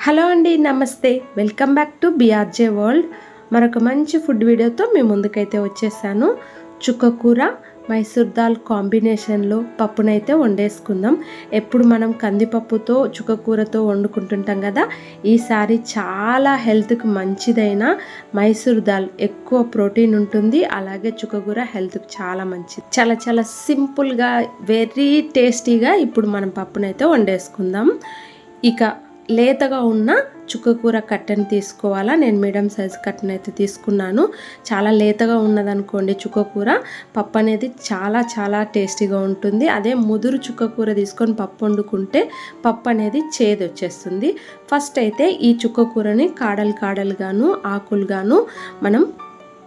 Hello అండి నమస్తే. Welcome back to BRJ world. మరొక మంచి ఫుడ్ వీడియోతో మీ ముందుకైతే వచ్చేసాను. చుక్కకూర మైసూర్ దాల్ కాంబినేషన్లో పప్పునైతే వండేసుకుందాం. ఎప్పుడు మనం కందిపప్పుతో చుక్కకూరతో వండుకుంటుంటాం కదా ఈసారి చాలా హెల్త్కి మంచిదైన మైసూర్ దాల్ ఎక్కువ ప్రోటీన్ ఉంటుంది. అలాగే చుక్కకూర హెల్త్కి చాలా మంచిది. చాలా చాలా సింపుల్గా వెరీ టేస్టీగా ఇప్పుడు మనం పప్పునైతే వండేసుకుందాం. ఇక లేతగా ఉన్న చుక్కకూర కట్టెని తీసుకోవాలా? నేను మీడియం సైజ్ కట్టెని అయితే తీసుకున్నాను. చాలా లేతగా ఉన్నదనుకోండి చుక్కకూర పప్పు అనేది చాలా చాలా టేస్టీగా ఉంటుంది. అదే ముదురు చుక్కకూర తీసుకొని పప్పు వండుకుంటే పప్పు అనేది చేదు వచ్చేస్తుంది. ఫస్ట్ అయితే ఈ చుక్కకూరని కాడలు కాడలుగాను ఆకులుగాను మనం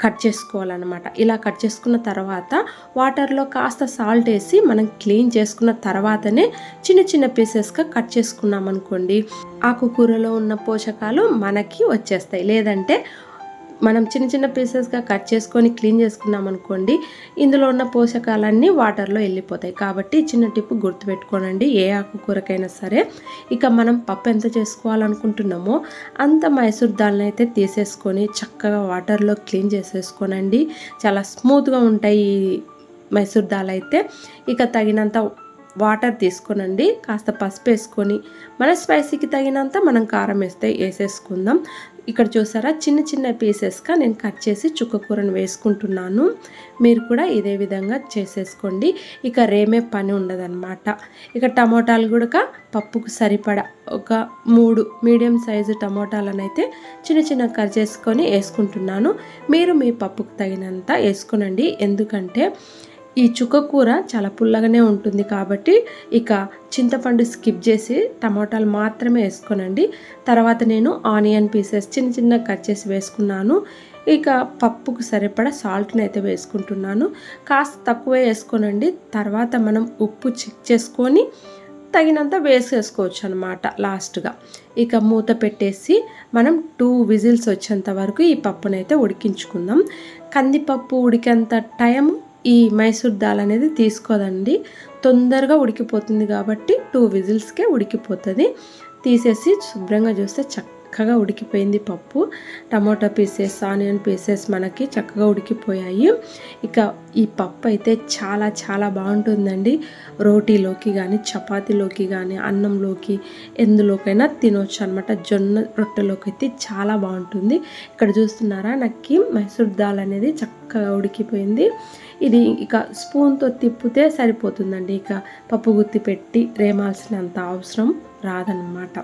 కట్ చేసుకోవాలన్నమాట. ఇలా కట్ చేసుకున్న తర్వాత వాటర్లో కాస్త సాల్ట్ వేసి మనం క్లీన్ చేసుకున్న తర్వాతనే చిన్న చిన్న పీసెస్గా కట్ చేసుకున్నాం అనుకోండి ఆకుకూరలో ఉన్న పోషకాలు మనకి వచ్చేస్తాయి. లేదంటే మనం చిన్న చిన్న పీసెస్గా కట్ చేసుకొని క్లీన్ చేసుకున్నాం అనుకోండి ఇందులో ఉన్న పోషకాలన్నీ వాటర్లో వెళ్ళిపోతాయి కాబట్టి చిన్న టిప్పు గుర్తుపెట్టుకోనండి ఏ ఆకుకూరకైనా సరే. ఇక మనం పప్పు ఎంత చేసుకోవాలనుకుంటున్నామో అంత మైసూర్ దాల్ని అయితే తీసేసుకొని చక్కగా వాటర్లో క్లీన్ చేసేసుకోనండి. చాలా స్మూత్గా ఉంటాయి ఈ మైసూర్ దాల్ అయితే ఇక తగినంత వాటర్ తీసుకోనండి. కాస్త పసుపు వేసుకొని మన స్పైసీకి తగినంత మనం కారం వేస్తే వేసేసుకుందాం. ఇక్కడ చూసారా చిన్న చిన్న పీసెస్గా నేను కట్ చేసి చుక్కకూరను వేసుకుంటున్నాను. మీరు కూడా ఇదే విధంగా చేసేసుకోండి. ఇక రేమే పని ఉండదన్నమాట. ఇక టమోటాలు కూడా పప్పుకు సరిపడా ఒక మూడు మీడియం సైజు టమోటాలను అయితే చిన్న చిన్న కట్ చేసుకొని వేసుకుంటున్నాను. మీరు మీ పప్పుకు తగినంత వేసుకునండి. ఎందుకంటే ఈ చుక్కకూర చాలా పుల్లగానే ఉంటుంది కాబట్టి ఇక చింతపండు స్కిప్ చేసి టమాటాలు మాత్రమే వేసుకోనండి. తర్వాత నేను ఆనియన్ పీసెస్ చిన్న చిన్న కట్ చేసి వేసుకున్నాను. ఇక పప్పుకు సరిపడా సాల్ట్ని అయితే వేసుకుంటున్నాను. కాస్త తక్కువే వేసుకోనండి. తర్వాత మనం ఉప్పు చెక్ చేసుకొని తగినంత వేసేసుకోవచ్చు అనమాట లాస్ట్గా. ఇక మూత పెట్టేసి మనం టూ విజిల్స్ వచ్చేంత వరకు ఈ పప్పునైతే ఉడికించుకుందాం. కందిపప్పు ఉడికేంత టైం ఈ మైసూర్ దాల్ అనేది తీసుకోదండి. తొందరగా ఉడికిపోతుంది కాబట్టి టూ విజిల్స్కే ఉడికిపోతుంది. తీసేసి శుభ్రంగా చూస్తే చక్కగా ఉడికిపోయింది పప్పు. టమాటా పీసెస్ ఆనియన్ పీసెస్ మనకి చక్కగా ఉడికిపోయాయి. ఇక ఈ పప్పు అయితే చాలా చాలా బాగుంటుందండి. రోటీలోకి కానీ చపాతీలోకి కానీ అన్నంలోకి ఎందులోకైనా తినొచ్చు అనమాట జొన్న రొట్టెలోకి అయితే చాలా బాగుంటుంది. ఇక్కడ చూస్తున్నారా నాకు మైసూర్ దాల్ అనేది చక్కగా ఉడికిపోయింది. ఇది ఇక స్పూన్తో తిప్పితే సరిపోతుందండి. ఇక పప్పు గుత్తి పెట్టి రేమాల్సినంత అవసరం రాదనమాట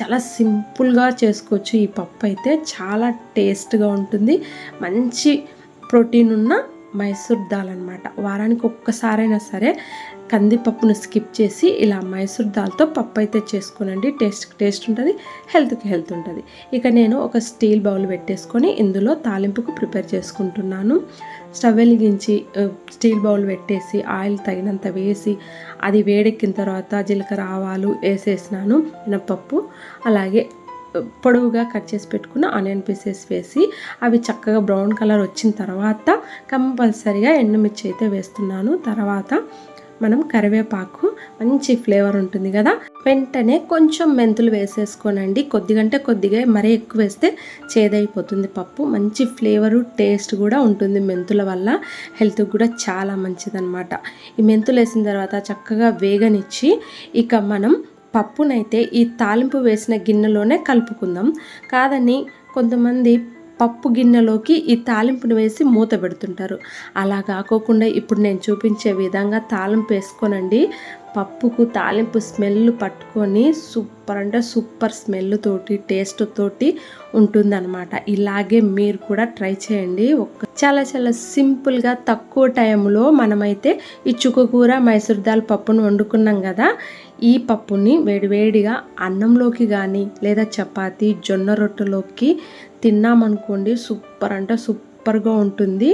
చాలా సింపుల్గా చేసుకోవచ్చు ఈ పప్పు అయితే. చాలా టేస్ట్గా ఉంటుంది. మంచి ప్రోటీన్ ఉన్న మైసూర్ దాల్ అనమాట వారానికి ఒక్కసారైనా సరే కందిపప్పును స్కిప్ చేసి ఇలా మైసూర్ దాల్తో పప్పు అయితే చేసుకోనండి. టేస్ట్ టేస్ట్ ఉంటుంది హెల్త్కి హెల్త్ ఉంటుంది. ఇక నేను ఒక స్టీల్ బౌల్ పెట్టేసుకొని ఇందులో తాలింపుకు ప్రిపేర్ చేసుకుంటున్నాను. స్టవ్ వెలిగించి స్టీల్ బౌల్ పెట్టేసి ఆయిల్ తగినంత వేసి అది వేడెక్కిన తర్వాత జీలకర్ర ఆవాలు వేసేసినాను మినపప్పు అలాగే పొడవుగా కట్ చేసి పెట్టుకున్న ఆనియన్ పీసెస్ వేసి అవి చక్కగా బ్రౌన్ కలర్ వచ్చిన తర్వాత కంపల్సరిగా ఎండుమిర్చి అయితే వేస్తున్నాను. తర్వాత మనం కరివేపాకు మంచి ఫ్లేవర్ ఉంటుంది కదా. వెంటనే కొంచెం మెంతులు వేసేసుకోనండి. కొద్దిగంటే కొద్దిగా మరీ ఎక్కువ వేస్తే చేదైపోతుంది పప్పు. మంచి ఫ్లేవరు టేస్ట్ కూడా ఉంటుంది మెంతుల వల్ల. హెల్త్కి కూడా చాలా మంచిదన్నమాట. ఈ మెంతులు వేసిన తర్వాత చక్కగా వేగనిచ్చి ఇక మనం పప్పునైతే ఈ తాలింపు వేసిన గిన్నెలోనే కలుపుకుందాం. కాదని కొంతమంది పప్పు గిన్నెలోకి ఈ తాలింపును వేసి మూత పెడుతుంటారు. అలా కాకోకుండా ఇప్పుడు నేను చూపించే విధంగా తాలింపు వేసుకోనండి. పప్పుకు తాలింపు స్మెల్ పట్టుకొని సూపర్ అంటే సూపర్ స్మెల్ తోటి టేస్ట్ తోటి ఉంటుందన్నమాట. ఇలాగే మీరు కూడా ట్రై చేయండి. ఒక్క చాలా చాలా సింపుల్గా తక్కువ టైంలో మనమైతే ఈ చుక్కకూర మైసూర్ దాల్ పప్పును వండుకున్నాం కదా. ఈ పప్పుని వేడివేడిగా అన్నంలోకి కానీ లేదా చపాతి జొన్న రొట్టెలోకి తిన్నామనుకోండి సూపర్ అంటే సూపర్గా ఉంటుంది.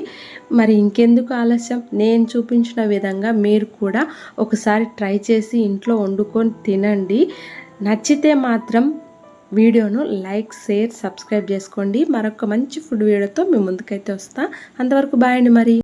మరి ఇంకెందుకు ఆలస్యం? నేను చూపించిన విధంగా మీరు కూడా ఒకసారి ట్రై చేసి ఇంట్లో వండుకొని తినండి. నచ్చితే మాత్రం వీడియోను లైక్ షేర్ సబ్స్క్రైబ్ చేసుకోండి. మరొక మంచి ఫుడ్ వీడియోతో మీ ముందుకైతే వస్తా. అంతవరకు బాయ్ అండి మరి.